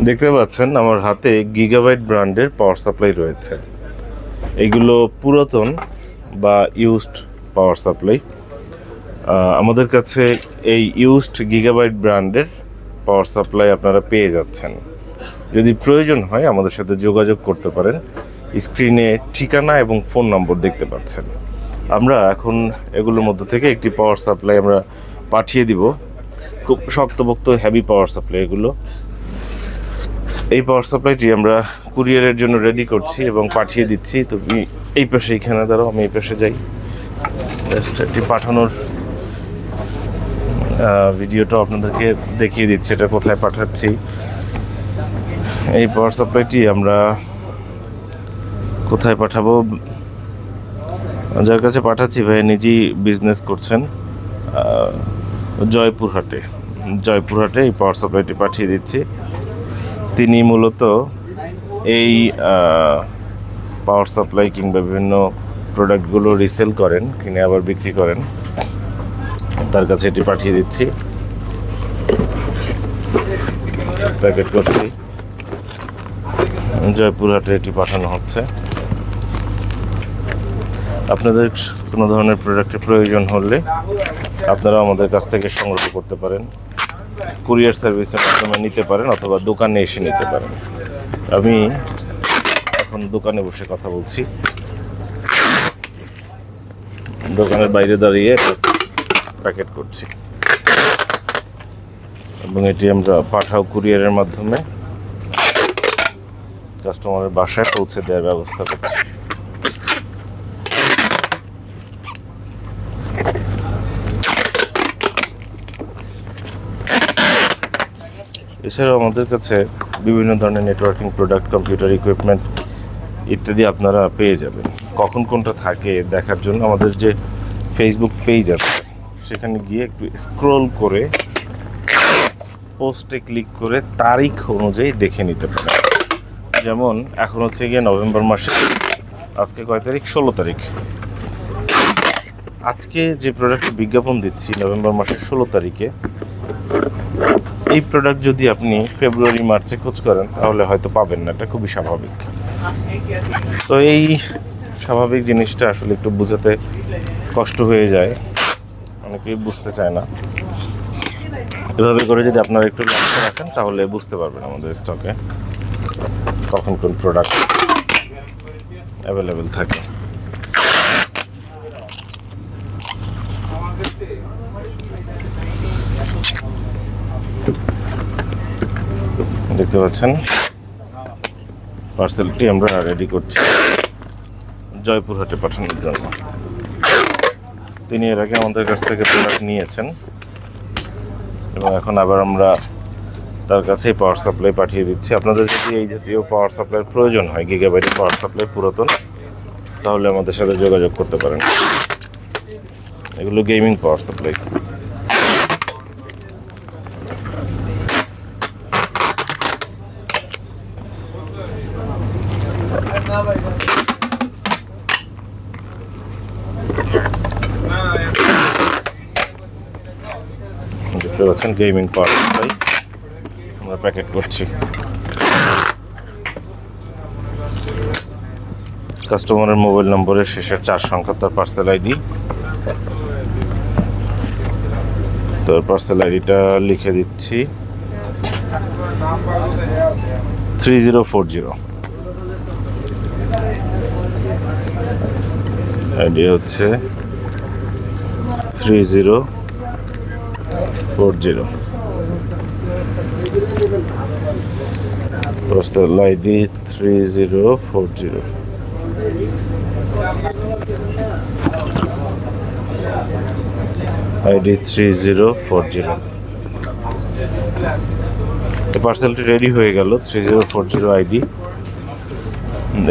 দেখতে পাচ্ছেন আমার হাতে গিগাবাইট ব্র্যান্ডের পাওয়ার সাপ্লাই রয়েছে। এগুলো পুরাতন বা ইউজড পাওয়ার সাপ্লাই আমাদের কাছে এই ইউজড গিগাবাইট ব্র্যান্ডের পাওয়ার সাপ্লাই আপনারা পেয়ে যাচ্ছেন। যদি প্রয়োজন হয় আমাদের সাথে যোগাযোগ করতে পারেন। স্ক্রিনে ঠিকানা এবং ফোন নম্বর দেখতে পাচ্ছেন। আমরা এখন এগুলোর মধ্যে থেকে একটি পাওয়ার সাপ্লাই আমরা পাঠিয়ে দিব। খুব শক্তপোক্ত হেভি পাওয়ার সাপ্লাই এগুলো। এই পাওয়ার সাপ্লাইটি আমরা কুরিয়ারের জন্য রেডি করছি এবং পাঠিয়ে দিচ্ছি। তুমি এই পাশে এইখানে দাঁড়াও, আমি এই পাশে যাই। একটি পাঠানোর ভিডিওটা আপনাদেরকে দেখিয়ে দিচ্ছি, এটা কোথায় পাঠাচ্ছি। এই পাওয়ার সাপ্লাইটি আমরা কোথায় পাঠাবো? যার কাছে পাঠাচ্ছি ভাই, নিজেই বিজনেস করছেন জয়পুরহাটে। জয়পুরহাটে এই পাওয়ার সাপ্লাইটি পাঠিয়ে দিচ্ছি। তিনি মূলত এই পাওয়ার সাপ্লাই কিংবা বিভিন্ন প্রোডাক্টগুলো রিসেল করেন, কিনে আবার বিক্রি করেন। তার কাছে এটি পাঠিয়ে দিচ্ছি। প্যাকেট করছি। জয়পুরহাটে এটি পাঠানো হচ্ছে। আপনাদের কোনো ধরনের প্রোডাক্টের প্রয়োজন হলে আপনারা আমাদের কাছ থেকে সংগ্রহ করতে পারেন। কুরিয়ার সার্ভিসের মাধ্যমে নিতে পারেন অথবা দোকানে এসে নিতে পারেন। আমি এখন দোকানে বসে কথা বলছি। দোকানের বাইরে দাঁড়িয়ে প্যাকেট করছি। এবং এটি আমরা পাঠাও কুরিয়ারের মাধ্যমে কাস্টমারের বাসায় পৌঁছে দেওয়ার ব্যবস্থা করছি। এছাড়াও আমাদের কাছে বিভিন্ন ধরনের নেটওয়ার্কিং প্রোডাক্ট কম্পিউটার ইকুইপমেন্ট ইত্যাদি আপনারা পেয়ে যাবেন। কখন কোনটা থাকে দেখার জন্য আমাদের যে ফেসবুক পেজ আছে, সেখানে গিয়ে একটু স্ক্রোল করে পোস্টে ক্লিক করে তারিখ অনুযায়ী দেখে নিতে পারেন। যেমন, এখন হচ্ছে গিয়ে নভেম্বর মাসে, আজকে কয় তারিখ? ষোলো তারিখ। আজকে যে প্রোডাক্টের বিজ্ঞাপন দিচ্ছি, নভেম্বর মাসের ষোলো তারিখে এই প্রোডাক্ট যদি আপনি ফেব্রুয়ারি মার্চে খোঁজ করেন, তাহলে হয়তো পাবেন না। এটা খুবই স্বাভাবিক। তো এই স্বাভাবিক জিনিসটা আসলে একটু বোঝাতে কষ্ট হয়ে যায়। অনেকেই বুঝতে চায় না। এভাবে করে যদি আপনারা একটু লক্ষ্য রাখেন, তাহলে বুঝতে পারবেন আমাদের স্টকে কখন কোন প্রোডাক্ট অ্যাভেলেবেল থাকে। দেখতে পাচ্ছেন? পার্সেলটি আমরা রেডি করছি। জয়পুরহাটে পাঠানোর জন্য। তিনি এর আগে আমাদের কাছ থেকে প্রোডাক্ট নিয়েছেন। এবং এখন আবার আমরা তার কাছেই পাওয়ার সাপ্লাই পাঠিয়ে দিচ্ছি। আপনাদের যদি এই জাতীয় পাওয়ার সাপ্লাইয়ের প্রয়োজন হয় গিগাবাইট পাওয়ার সাপ্লাই পুরাতন, তাহলে আমাদের সাথে যোগাযোগ করতে পারেন। এগুলো গেমিং পাওয়ার সাপ্লাই দেখতে পাচ্ছেন গেমিং পাওয়ার আমরা প্যাকেট করছি। কাস্টমারের মোবাইল নম্বরের শেষের চার সংখ্যা, তার পার্সেল আইডি তো পার্সেল আইডিটা লিখে দিচ্ছি। Three zero four zero ID হচ্ছে three zero four zero. Parcel ID three zero four zero. ID three zero four zero. পার্সেলটি ready হয়ে গেল, three zero four zero ID.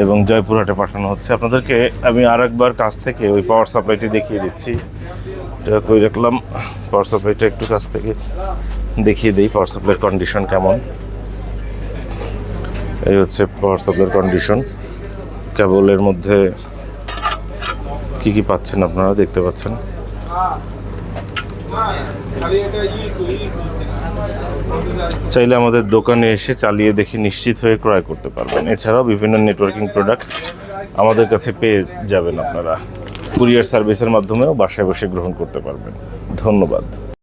এবং জয়পুরহাটে পাঠানো হচ্ছে। আপনাদেরকে আমি আর একবার কাছ থেকে ওই পাওয়ার সাপ্লাইটি দেখিয়ে দিচ্ছি। এটা কই রাখলাম? পাওয়ার সাপ্লাইটা একটু কাছ থেকে দেখিয়ে দিই পাওয়ার সাপ্লাইয়ের কন্ডিশন কেমন? এই হচ্ছে পাওয়ার সাপ্লাইয়ের কন্ডিশন কেবলের মধ্যে কি কি পাচ্ছেন আপনারা দেখতে পাচ্ছেন? চাইলে আমাদের দোকানে এসে চালিয়ে দেখে নিশ্চিত হয়ে ক্রয় করতে পারবেন। এছাড়াও বিভিন্ন নেটওয়ার্কিং প্রোডাক্ট আমাদের কাছে পেয়ে যাবেন আপনারা। কুরিয়ার সার্ভিসের মাধ্যমেও বাসায় বসে গ্রহণ করতে পারবেন। ধন্যবাদ।